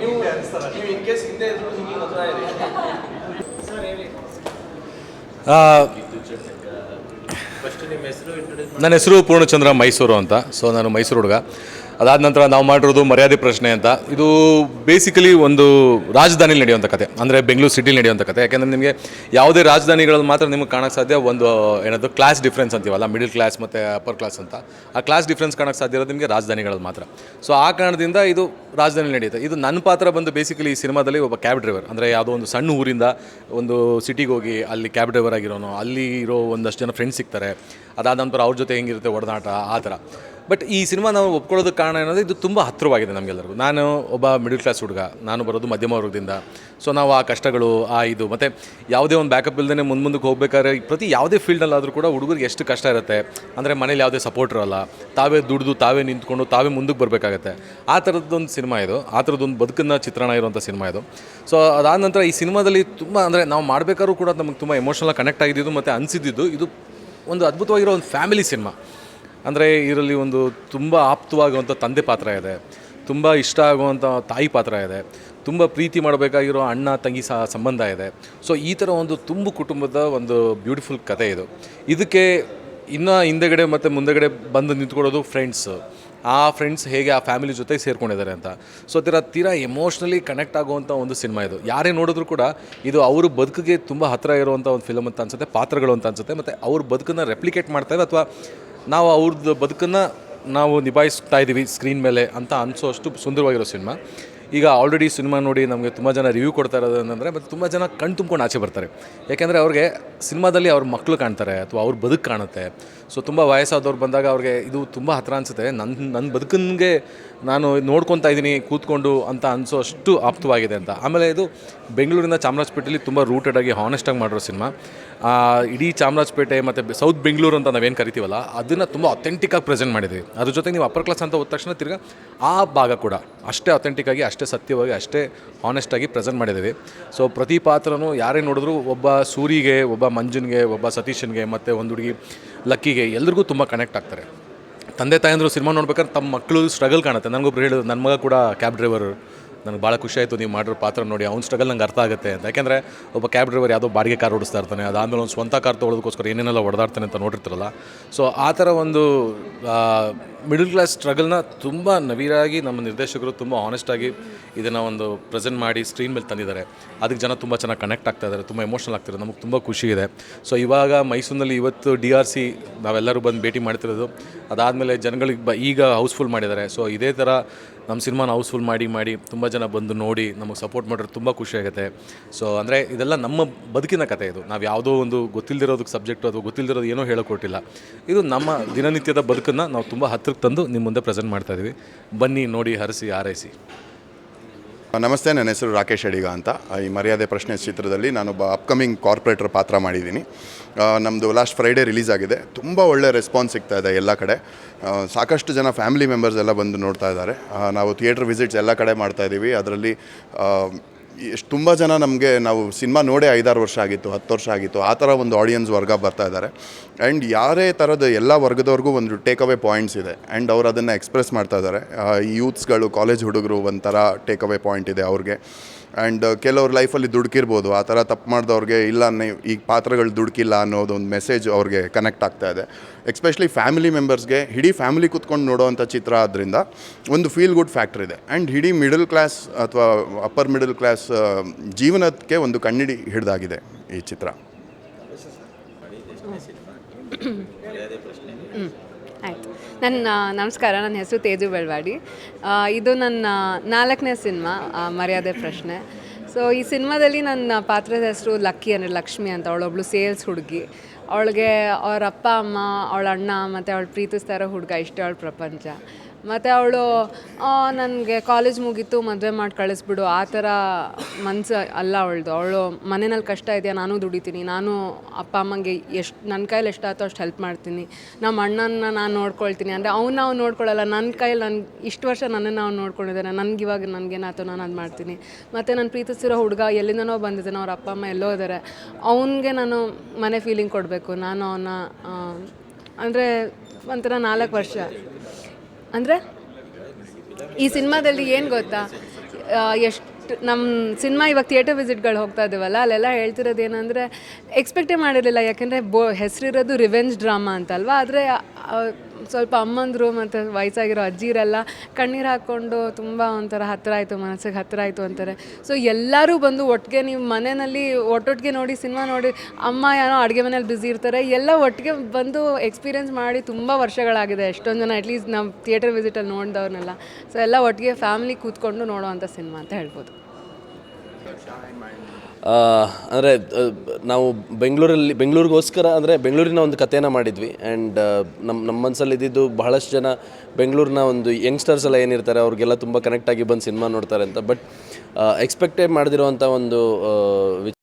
ನೀವು ನೀವು in case ಹಿಂದೆ ಇದ್ರು ಹಿಂಗೆ ಹತ್ರ ಇರಿ ಫಸ್ಟ್ ನಿಮ್ಮ ಹೆಸರು ಇಂಟ್ರೊಡ್ಯೂಸ್ ನನ್ನ ಹೆಸರು ಪೂರ್ಣಚಂದ್ರ ಮೈಸೂರು ಅಂತ. ಸೊ ನಾನು ಮೈಸೂರು ಹುಡುಗ. ಅದಾದ ನಂತರ ನಾವು ಮಾಡಿರೋದು ಮರ್ಯಾದೆ ಪ್ರಶ್ನೆ ಅಂತ. ಇದು ಬೇಸಿಕಲಿ ಒಂದು ರಾಜಧಾನಿಲಿ ನಡೆಯುವಂಥ ಕತೆ. ಅಂದರೆ ಬೆಂಗಳೂರು ಸಿಟಿಲಿ ನಡೆಯುವಂಥ ಕತೆ. ಯಾಕೆಂದರೆ ನಿಮಗೆ ಯಾವುದೇ ರಾಜಧಾನಿಗಳಲ್ಲಿ ಮಾತ್ರ ನಿಮಗೆ ಕಾಣಕ್ಕೆ ಸಾಧ್ಯ ಒಂದು, ಏನದು ಕ್ಲಾಸ್ ಡಿಫ್ರೆನ್ಸ್ ಅಂತೀವಲ್ಲ ಮಿಡಿಲ್ ಕ್ಲಾಸ್ ಮತ್ತು ಅಪ್ಪರ್ ಕ್ಲಾಸ್ ಅಂತ. ಆ ಕ್ಲಾಸ್ ಡಿಫ್ರೆನ್ಸ್ ಕಾಣಕ್ಕೆ ಸಾಧ್ಯ ಇರೋದು ನಿಮಗೆ ರಾಜಧಾನಿಗಳಲ್ಲಿ ಮಾತ್ರ. ಸೊ ಆ ಕಾರಣದಿಂದ ಇದು ರಾಜಧಾನಿ ನಡೆಯುತ್ತೆ. ಇದು ನನ್ನ ಪಾತ್ರ ಬಂದು ಬೇಸಿಕಲಿ ಈ ಸಿನಿಮಾದಲ್ಲಿ ಒಬ್ಬ ಕ್ಯಾಬ್ ಡ್ರೈವರ್ ಅಂದರೆ ಯಾವುದೋ ಒಂದು ಸಣ್ಣ ಊರಿಂದ ಒಂದು ಸಿಟಿಗೆ ಹೋಗಿ ಅಲ್ಲಿ ಕ್ಯಾಬ್ ಡ್ರೈವರ್ ಆಗಿರೋನು, ಅಲ್ಲಿ ಇರೋ ಒಂದಷ್ಟು ಜನ ಫ್ರೆಂಡ್ಸ್ ಸಿಗ್ತಾರೆ. ಅದಾದ ನಂತರ ಅವ್ರ ಜೊತೆ ಹೆಂಗಿರುತ್ತೆ ಒಡನಾಟ, ಆ ಥರ. ಬಟ್ ಈ ಸಿನಿಮಾ ನಾವು ಒಪ್ಕೊಳ್ಳೋದಕ್ಕೆ ಕಾರಣ ಏನಂದರೆ ಇದು ತುಂಬ ಹತ್ತಿರವಾಗಿದೆ ನಮಗೆಲ್ಲರಿಗೂ. ನಾನು ಒಬ್ಬ ಮಿಡಲ್ ಕ್ಲಾಸ್ ಹುಡುಗ, ನಾನು ಬರೋದು ಮಧ್ಯಮ ವರ್ಗದಿಂದ. ಸೊ ನಾವು ಆ ಕಷ್ಟಗಳು, ಆ ಇದು, ಮತ್ತು ಯಾವುದೇ ಒಂದು ಬ್ಯಾಕಪ್ ಇಲ್ಲದೇ ಮುಂದೆ ಮುಂದಕ್ಕೆ ಹೋಗ್ಬೇಕಾದ್ರೆ ಪ್ರತಿ ಯಾವುದೇ ಫೀಲ್ಡಲ್ಲಾದರೂ ಕೂಡ ಹುಡುಗರಿಗೆ ಎಷ್ಟು ಕಷ್ಟ ಇರುತ್ತೆ, ಅಂದರೆ ಮನೇಲಿ ಯಾವುದೇ ಸಪೋರ್ಟ್ ಇರೋಲ್ಲ. ತಾವೇ ದುಡಿದು, ತಾವೇ ನಿಂತ್ಕೊಂಡು, ತಾವೇ ಮುಂದಕ್ಕೆ ಬರಬೇಕಾಗತ್ತೆ. ಆ ಥರದ್ದೊಂದು ಸಿನಿಮಾ ಇದು, ಆ ಥರದ್ದೊಂದು ಬದುಕನ್ನ ಚಿತ್ರಣ ಇರುವಂಥ ಸಿನಿಮಾ ಇದು. ಸೊ ಅದಾದ ನಂತರ ಈ ಸಿನಿಮಾದಲ್ಲಿ ತುಂಬ ಅಂದರೆ ನಾವು ಮಾಡಬೇಕಾದ್ರೂ ಕೂಡ ನಮಗೆ ತುಂಬ ಎಮೋಷನಲ್ ಕನೆಕ್ಟ್ ಆಗಿದ್ದು, ಮತ್ತು ಅನಿಸಿದ್ದು ಇದು ಒಂದು ಅದ್ಭುತವಾಗಿರೋ ಒಂದು ಫ್ಯಾಮಿಲಿ ಸಿನಿಮಾ. ಅಂದರೆ ಇದರಲ್ಲಿ ಒಂದು ತುಂಬ ಆಪ್ತವಾಗುವಂಥ ತಂದೆ ಪಾತ್ರ ಇದೆ. ತುಂಬ ಇಷ್ಟ ಆಗುವಂಥ ತಾಯಿ ಪಾತ್ರ ಇದೆ. ತುಂಬ ಪ್ರೀತಿ ಮಾಡಬೇಕಾಗಿರೋ ಅಣ್ಣ, ತಂಗಿ ಸಹ ಸಂಬಂಧ ಇದೆ. ಸೊ ಈ ಥರ ಒಂದು ತುಂಬು ಕುಟುಂಬದ ಒಂದು ಬ್ಯೂಟಿಫುಲ್ ಕತೆ ಇದು. ಇದಕ್ಕೆ ಇನ್ನು ಹಿಂದೆಗಡೆ ಮತ್ತು ಮುಂದೆಗಡೆ ಬಂದು ನಿಂತ್ಕೊಳ್ಳೋದು ಫ್ರೆಂಡ್ಸ್ ಆ ಫ್ರೆಂಡ್ಸ್ ಹೇಗೆ ಆ ಫ್ಯಾಮಿಲಿ ಜೊತೆ ಸೇರ್ಕೊಂಡಿದ್ದಾರೆ ಅಂತ. ಸೊ ತೀರಾ ತೀರಾ ಎಮೋಷ್ನಲಿ ಕನೆಕ್ಟ್ ಆಗುವಂಥ ಒಂದು ಸಿನಿಮಾ ಇದು. ಯಾರೇ ನೋಡಿದ್ರು ಕೂಡ ಇದು ಅವ್ರ ಬದುಕಿಗೆ ತುಂಬ ಹತ್ತಿರ ಇರುವಂಥ ಒಂದು ಫಿಲಮ್ ಅಂತ ಅನ್ಸುತ್ತೆ, ಪಾತ್ರಗಳು ಅಂತ ಅನ್ಸುತ್ತೆ, ಮತ್ತು ಅವ್ರ ಬದುಕನ್ನು ರೆಪ್ಲಿಕೇಟ್ ಮಾಡ್ತಾರೆ ಅಥವಾ ನಾವು ಅವ್ರದ್ದು ಬದುಕನ್ನು ನಾವು ನಿಭಾಯಿಸ್ತಾ ಇದ್ದೀವಿ ಸ್ಕ್ರೀನ್ ಮೇಲೆ ಅಂತ ಅನಿಸೋ ಅಷ್ಟು ಸುಂದರವಾಗಿರೋ ಸಿನಿಮಾ. ಈಗ ಆಲ್ರೆಡಿ ಸಿನಿಮಾ ನೋಡಿ ನಮಗೆ ತುಂಬ ಜನ ರಿವ್ಯೂ ಕೊಡ್ತಾ ಅಂತಂದರೆ, ಮತ್ತು ತುಂಬ ಜನ ಕಣ್ ತುಂಬ್ಕೊಂಡು ಆಚೆ ಬರ್ತಾರೆ. ಯಾಕೆಂದರೆ ಅವ್ರಿಗೆ ಸಿನಿಮಾದಲ್ಲಿ ಅವ್ರ ಮಕ್ಕಳು ಕಾಣ್ತಾರೆ ಅಥವಾ ಅವ್ರ ಬದುಕು ಕಾಣುತ್ತೆ. ಸೊ ತುಂಬ ವಯಸ್ಸಾದವ್ರು ಬಂದಾಗ ಅವ್ರಿಗೆ ಇದು ತುಂಬ ಹತ್ರ ಅನಿಸುತ್ತೆ. ನನ್ನ ನನ್ನ ಬದುಕನ್ಗೆ ನಾನು ನೋಡ್ಕೊತಾ ಇದ್ದೀನಿ, ಕೂತ್ಕೊಂಡು ಅಂತ ಅನಿಸೋ ಅಷ್ಟು ಆಪ್ತವಾಗಿದೆ ಅಂತ. ಆಮೇಲೆ ಇದು ಬೆಂಗಳೂರಿನ ಚಾಮರಾಜಪೇಟೆಯಲ್ಲಿ ತುಂಬ ರೂಟೆಡ್ ಆಗಿ ಹಾನೆಸ್ಟಾಗಿ ಮಾಡಿರೋ ಸಿನಿಮಾ ಇಡೀ ಚಾಮರಾಜಪೇಟೆ ಮತ್ತು ಸೌತ್ ಬೆಂಗಳೂರು ಅಂತ ನಾವೇನು ಕರಿತೀವಲ್ಲ, ಅದನ್ನು ತುಂಬ ಅಥೆಂಟಿಕ್ಕಾಗಿ ಪ್ರೆಸೆಂಟ್ ಮಾಡಿದ್ದೀವಿ. ಅದ್ರ ಜೊತೆಗೆ ನೀವು ಅಪ್ಪರ್ ಕ್ಲಾಸ್ ಅಂತ ಹೋದ ತಕ್ಷಣ ತಿರ್ಗಾ ಆ ಭಾಗ ಕೂಡ ಅಷ್ಟೇ ಅಥೆಂಟಿಕ್ಕಾಗಿ ಅಷ್ಟೇ ಸತ್ಯವಾಗಿ, ಅಷ್ಟೇ ಹಾನೆಸ್ಟಾಗಿ ಪ್ರೆಸೆಂಟ್ ಮಾಡಿದ್ದೀವಿ. ಸೊ ಪ್ರತಿ ಪಾತ್ರನೂ ಯಾರೇ ನೋಡಿದ್ರು ಒಬ್ಬ ಸೂರಿಗೆ, ಒಬ್ಬ ಮಂಜುನ್ಗೆ, ಒಬ್ಬ ಸತೀಶನ್ಗೆ, ಮತ್ತು ಒಂದು ಹುಡುಗಿ ಲಕ್ಕಿಗೆ ಎಲ್ರಿಗೂ ತುಂಬ ಕನೆಕ್ಟ್ ಆಗ್ತಾರೆ. ತಂದೆ ತಾಯಂದರು ಸಿನಿಮಾ ನೋಡ್ಬೇಕಾದ್ರೆ ತಮ್ಮ ಮಕ್ಕಳು ಸ್ಟ್ರಗಲ್ ಕಾಣುತ್ತೆ. ನನಗೊಬ್ರು ಹೇಳಿದ್ರು ನನ್ನ ಮಗ ಕೂಡ ಕ್ಯಾಬ್ ಡ್ರೈವರ್ ನನಗೆ ಭಾಳ ಖುಷಿ ಆಯಿತು ನೀವು ಮಾಡಿರೋ ಪಾತ್ರ ನೋಡಿ, ಅವ್ನ ಸ್ಟ್ರಗಲ್ ನಂಗೆ ಅರ್ಥ ಆಗುತ್ತೆ ಅಂತ. ಯಾಕೆಂದರೆ ಒಬ್ಬ ಕ್ಯಾಬ್ ಡ್ರೈವರ್ ಯಾವುದೋ ಬಾಡಿಗೆ ಕಾರ್ ಓಡಿಸ್ತಾ ಇರ್ತಾನೆ, ಅದಾದಮೇಲೆ ಒಂದು ಸ್ವಂತ ಕಾರ್ ತೊಗೊಳೋದಕ್ಕೋಸ್ಕರ ಏನೇನೆಲ್ಲ ಹೊಡೆದಾಡ್ತಾನೆ ಅಂತ ನೋಡಿರ್ತಿರಲ್ಲ. ಸೊ ಆ ಥರ ಒಂದು ಮಿಡಲ್ ಕ್ಲಾಸ್ ಸ್ಟ್ರಗಲ್ನ ತುಂಬ ನವೀರಾಗಿ ನಮ್ಮ ನಿರ್ದೇಶಕರು ತುಂಬ ಆನೆಸ್ಟಾಗಿ ಇದನ್ನು ಒಂದು ಪ್ರೆಸೆಂಟ್ ಮಾಡಿ ಸ್ಕ್ರೀನ್ ಮೇಲೆ ತಂದಿದ್ದಾರೆ. ಅದಕ್ಕೆ ಜನ ತುಂಬ ಚೆನ್ನಾಗಿ ಕನೆಕ್ಟ್ ಆಗ್ತಾ ಇದ್ದಾರೆ, ತುಂಬ ಎಮೋಷನಲ್ ಆಗ್ತಿದ್ದಾರೆ, ನಮಗೆ ತುಂಬ ಖುಷಿ ಇದೆ. ಸೊ ಇವಾಗ ಮೈಸೂರಿನಲ್ಲಿ ಇವತ್ತು ಡಿ ಆರ್ ಸಿ ನಾವೆಲ್ಲರೂ ಬಂದು ಭೇಟಿ ಮಾಡ್ತಿರೋದು, ಅದಾದಮೇಲೆ ಜನಗಳಿಗೆ ಬ, ಈಗ ಹೌಸ್ಫುಲ್ ಮಾಡಿದ್ದಾರೆ. ಸೊ ಇದೇ ಥರ ನಮ್ಮ ಸಿನಿಮಾನ ಹೌಸ್ಫುಲ್ ಮಾಡಿ ಮಾಡಿ ತುಂಬ ಜನ ಬಂದು ನೋಡಿ ನಮಗೆ ಸಪೋರ್ಟ್ ಮಾಡಿದ್ರೆ ತುಂಬ ಖುಷಿಯಾಗುತ್ತೆ ಸೊ ಅಂದರೆ ಇದೆಲ್ಲ ನಮ್ಮ ಬದುಕಿನ ಕತೆ ಇದು. ನಾವು ಯಾವುದೋ ಒಂದು ಗೊತ್ತಿಲ್ಲದಿರೋದಕ್ಕೆ ಸಬ್ಜೆಕ್ಟು ಅಥವಾ ಗೊತ್ತಿಲ್ಲದಿರೋದು ಏನೋ ಹೇಳಿಕೊಟ್ಟಿಲ್ಲ. ಇದು ನಮ್ಮ ದಿನನಿತ್ಯದ ಬದುಕನ್ನು ನಾವು ತುಂಬ ಹತ್ತಿರಕ್ಕೆ ತಂದು ನಿಮ್ಮ ಮುಂದೆ ಪ್ರೆಸೆಂಟ್ ಮಾಡ್ತಾ ಇದ್ದೀವಿ ಬನ್ನಿ ನೋಡಿ, ಹರಿಸಿ ಆರೈಸಿ ನಮಸ್ತೆ, ನನ್ನ ಹೆಸರು ರಾಕೇಶ್ ಅಡಿಗ ಅಂತ. ಈ ಮರ್ಯಾದೆ ಪ್ರಶ್ನೆ ಚಿತ್ರದಲ್ಲಿ ನಾನೊಬ್ಬ ಅಪ್ಕಮಿಂಗ್ ಕಾರ್ಪೊರೇಟರ್ ಪಾತ್ರ ಮಾಡಿದ್ದೀನಿ. ನಮ್ಮದು ಲಾಸ್ಟ್ ಫ್ರೈಡೇ ರಿಲೀಸ್ ಆಗಿದೆ. ತುಂಬ ಒಳ್ಳೆ ರೆಸ್ಪಾನ್ಸ್ ಸಿಗ್ತಾ ಇದೆ ಎಲ್ಲ ಕಡೆ. ಸಾಕಷ್ಟು ಜನ ಫ್ಯಾಮಿಲಿ ಮೆಂಬರ್ಸ್ ಎಲ್ಲ ಬಂದು ನೋಡ್ತಾ ಇದ್ದಾರೆ. ನಾವು ಥಿಯೇಟ್ರ್ ವಿಸಿಟ್ಸ್ ಎಲ್ಲ ಕಡೆ ಮಾಡ್ತಾ ಇದ್ದೀವಿ ಅದರಲ್ಲಿ ಎಷ್ಟು ತುಂಬ ಜನ ನಮಗೆ ನಾವು ಸಿನಿಮಾ ನೋಡೇ ಐದಾರು ವರ್ಷ ಆಗಿತ್ತು, ಹತ್ತು ವರ್ಷ ಆಗಿತ್ತು, ಆ ಥರ ಒಂದು ಆಡಿಯನ್ಸ್ ವರ್ಗ ಬರ್ತಾ ಇದ್ದಾರೆ. ಆ್ಯಂಡ್ ಯಾರೇ ಥರದ ಎಲ್ಲ ವರ್ಗದವ್ರಿಗೂ ಒಂದು ಟೇಕ್ ಅವೇ ಪಾಯಿಂಟ್ಸ್ ಇದೆ. ಆ್ಯಂಡ್ ಅವ್ರು ಅದನ್ನು ಎಕ್ಸ್ಪ್ರೆಸ್ ಮಾಡ್ತಾ ಇದ್ದಾರೆ. ಯೂತ್ಸ್ಗಳು ಕಾಲೇಜ್ ಹುಡುಗರು ಒಂಥರ ಟೇಕ್ ಅವೇ ಪಾಯಿಂಟ್ ಇದೆ ಅವ್ರಿಗೆ. ಆ್ಯಂಡ್ ಕೆಲವ್ರ ಲೈಫಲ್ಲಿ ದುಡುಕಿರ್ಬೋದು. ಆ ಥರ ತಪ್ಪು ಮಾಡಿದವ್ರಿಗೆ ಇಲ್ಲ ನೀವು ಈ ಪಾತ್ರಗಳು ದುಡುಕಿಲ್ಲ ಅನ್ನೋದು ಒಂದು ಮೆಸೇಜ್ ಅವ್ರಿಗೆ ಕನೆಕ್ಟ್ ಆಗ್ತಾ ಇದೆ. ಎಕ್ಸ್ಪೆಷಲಿ ಫ್ಯಾಮಿಲಿ ಮೆಂಬರ್ಸ್ಗೆ ಇಡೀ ಫ್ಯಾಮಿಲಿ ಕುತ್ಕೊಂಡು ನೋಡೋವಂಥ ಚಿತ್ರ ಆದ್ದರಿಂದ ಒಂದು ಫೀಲ್ ಗುಡ್ ಫ್ಯಾಕ್ಟ್ರ್ ಇದೆ. ಆ್ಯಂಡ್ ಇಡೀ ಮಿಡಲ್ ಕ್ಲಾಸ್ ಅಥವಾ ಅಪ್ಪರ್ ಮಿಡಲ್ ಕ್ಲಾಸ್ ಜೀವನಕ್ಕೆ ಒಂದು ಕಣ್ಣಿಡಿ ಹಿಡಿದಾಗಿದೆ ಈ ಚಿತ್ರ. ನನ್ನ, ನಮಸ್ಕಾರ, ನನ್ನ ಹೆಸರು ತೇಜು ಬೆಳವಾಡಿ. ಇದು ನನ್ನ ನಾಲ್ಕನೇ ಸಿನಿಮಾ ಮರ್ಯಾದೆ ಪ್ರಶ್ನೆ. ಸೊ ಈ ಸಿನಿಮಾದಲ್ಲಿ ನನ್ನ ಪಾತ್ರದ ಹೆಸರು ಲಕ್ಕಿ ಅಂದರೆ ಲಕ್ಷ್ಮಿ ಅಂತ. ಅವಳೊಬ್ಳು ಸೇಲ್ಸ್ ಹುಡುಗಿ. ಅವಳಿಗೆ ಅವ್ರ ಅಪ್ಪ, ಅಮ್ಮ, ಅವಳ ಅಣ್ಣ ಮತ್ತು ಅವಳು ಪ್ರೀತಿಸ್ತಾ ಇರೋ ಹುಡುಗ ಇಷ್ಟೇ ಅವಳ ಪ್ರಪಂಚ. ಮತ್ತು ಅವಳು ನನಗೆ ಕಾಲೇಜ್ ಮುಗೀತು, ಮದುವೆ ಮಾಡಿ ಕಳಿಸ್ಬಿಡು. ಆ ಥರ ಮನಸ್ಸು ಅಲ್ಲ ಅವಳದು. ಅವಳು ಮನೆಯಲ್ಲಿ ಕಷ್ಟ ಇದೆಯಾ? ನಾನು ದುಡಿತೀನಿ. ನಾನು ಅಪ್ಪ ಅಮ್ಮಂಗೆ ಎಷ್ಟು ನನ್ನ ಕೈಲಿ ಎಷ್ಟಾಯ್ತೋ ಅಷ್ಟು ಹೆಲ್ಪ್ ಮಾಡ್ತೀನಿ. ನಮ್ಮ ಅಣ್ಣನ ನಾನು ನೋಡ್ಕೊಳ್ತೀನಿ. ಅಂದರೆ ಅವ್ನು ನಾವು ನೋಡ್ಕೊಳ್ಳಲ್ಲ ನನ್ನ ಕೈಯಲ್ಲಿ ನನ್ನ ಇಷ್ಟು ವರ್ಷ ನನ್ನನ್ನು ಅವ್ನು ನೋಡ್ಕೊಂಡಿದ್ದಾನೆ ನನಗೆ ಇವಾಗ ನನಗೇನಾಯ್ತು ನಾನು ಅದು ಮಾಡ್ತೀನಿ. ಮತ್ತು ನಾನು ಪ್ರೀತಿಸಿರೋ ಹುಡುಗ ಎಲ್ಲಿಂದನೋ ಬಂದಿದ್ದಾನೆ. ಅವ್ರ ಅಪ್ಪ ಅಮ್ಮ ಎಲ್ಲೋ ಇದ್ದಾರೆ ಅವನಿಗೆ ನಾನು ಮನೆ ಫೀಲಿಂಗ್ ಕೊಡಬೇಕು. ನಾನು ಅವನ ಅಂದರೆ ಒಂಥರ ನಾಲ್ಕು ವರ್ಷ. ಅಂದರೆ ಈ ಸಿನಿಮಾದಲ್ಲಿ ಏನು ಗೊತ್ತಾ? ಎಷ್ಟು ನಮ್ಮ ಸಿನಿಮಾ ಇವಾಗ ಥಿಯೇಟರ್ ವಿಸಿಟ್ಗಳು ಹೋಗ್ತಾ ಇದ್ದೀವಲ್ಲ ಅಲ್ಲೆಲ್ಲ ಹೇಳ್ತಿರೋದು ಏನಂದರೆ ಎಕ್ಸ್ಪೆಕ್ಟೇ ಮಾಡಿರಲಿಲ್ಲ. ಯಾಕೆಂದರೆ ಬೋ ಹೆಸರಿರೋದು ರಿವೆಂಜ್ ಡ್ರಾಮಾ ಅಂತಲ್ವಾ? ಆದರೆ ಸ್ವಲ್ಪ ಅಮ್ಮಂದರು ಮತ್ತು ವಯಸ್ಸಾಗಿರೋ ಅಜ್ಜಿರೆಲ್ಲ ಕಣ್ಣೀರು ಹಾಕ್ಕೊಂಡು ತುಂಬ ಒಂಥರ ಹತ್ತಿರ ಆಯಿತು, ಮನಸ್ಸಿಗೆ ಹತ್ತಿರ ಆಯಿತು ಅಂತಾರೆ. ಸೊ ಎಲ್ಲರೂ ಬಂದು ಒಟ್ಟಿಗೆ ನೀವು ಮನೆಯಲ್ಲಿ ಒಟ್ಟೊಟ್ಟಿಗೆ ನೋಡಿ ಸಿನಿಮಾ ನೋಡಿ, ಅಮ್ಮ ಏನೋ ಅಡುಗೆ ಮನೇಲಿ ಬ್ಯುಸಿ ಇರ್ತಾರೆ, ಎಲ್ಲ ಒಟ್ಟಿಗೆ ಬಂದು ಎಕ್ಸ್ಪೀರಿಯೆನ್ಸ್ ಮಾಡಿ ತುಂಬ ವರ್ಷಗಳಾಗಿದೆ ಎಷ್ಟೊಂದು ಜನ ಅಟ್ಲೀಸ್ಟ್ ನಾವು ಥಿಯೇಟರ್ ವಿಸಿಟಲ್ಲಿ ನೋಡಿದವ್ರನ್ನೆಲ್ಲ. ಸೊ ಎಲ್ಲ ಒಟ್ಟಿಗೆ ಫ್ಯಾಮಿಲಿ ಕೂತ್ಕೊಂಡು ನೋಡೋವಂಥ ಸಿನಿಮಾ ಅಂತ ಹೇಳ್ಬೋದು. ಅಂದರೆ ನಾವು ಬೆಂಗಳೂರಲ್ಲಿ, ಬೆಂಗಳೂರಿಗೋಸ್ಕರ ಅಂದರೆ ಬೆಂಗಳೂರಿನ ಒಂದು ಕಥೆನ ಮಾಡಿದ್ವಿ. ಆ್ಯಂಡ್ ನಮ್ಮ ನಮ್ಮ ಮನಸ್ಸಲ್ಲಿ ಇದ್ದಿದ್ದು ಬಹಳಷ್ಟು ಜನ ಬೆಂಗಳೂರಿನ ಒಂದು ಯಂಗ್ಸ್ಟರ್ಸ್ ಎಲ್ಲ ಏನಿರ್ತಾರೆ, ಅವ್ರಿಗೆಲ್ಲ ತುಂಬ ಕನೆಕ್ಟ್ ಆಗಿ ಬಂದು ಸಿನಿಮಾ ನೋಡ್ತಾರೆ ಅಂತ. ಬಟ್ ಎಕ್ಸ್ಪೆಕ್ಟೇ ಮಾಡದಿರುವಂಥ ಒಂದು